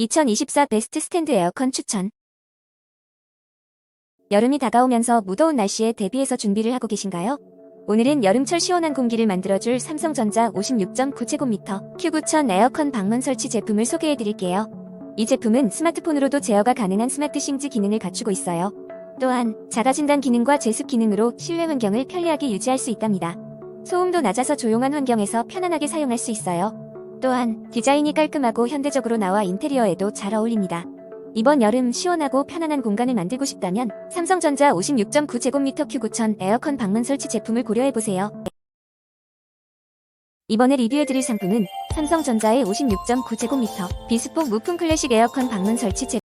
2024 베스트 스탠드 에어컨 추천. 여름이 다가오면서 무더운 날씨에 대비해서 준비를 하고 계신가요? 오늘은 여름철 시원한 공기를 만들어줄 삼성전자 56.9제곱미터 Q9000 에어컨 방문 설치 제품을 소개해드릴게요. 이 제품은 스마트폰으로도 제어가 가능한 스마트 싱즈 기능을 갖추고 있어요. 또한 자가진단 기능과 제습 기능으로 실내 환경을 편리하게 유지할 수 있답니다. 소음도 낮아서 조용한 환경에서 편안하게 사용할 수 있어요. 또한 디자인이 깔끔하고 현대적으로 나와 인테리어에도 잘 어울립니다. 이번 여름 시원하고 편안한 공간을 만들고 싶다면 삼성전자 56.9제곱미터 Q9000 에어컨 방문 설치 제품을 고려해보세요. 이번에 리뷰해드릴 상품은 삼성전자의 56.9제곱미터 비스폭 무풍 클래식 에어컨 방문 설치 제품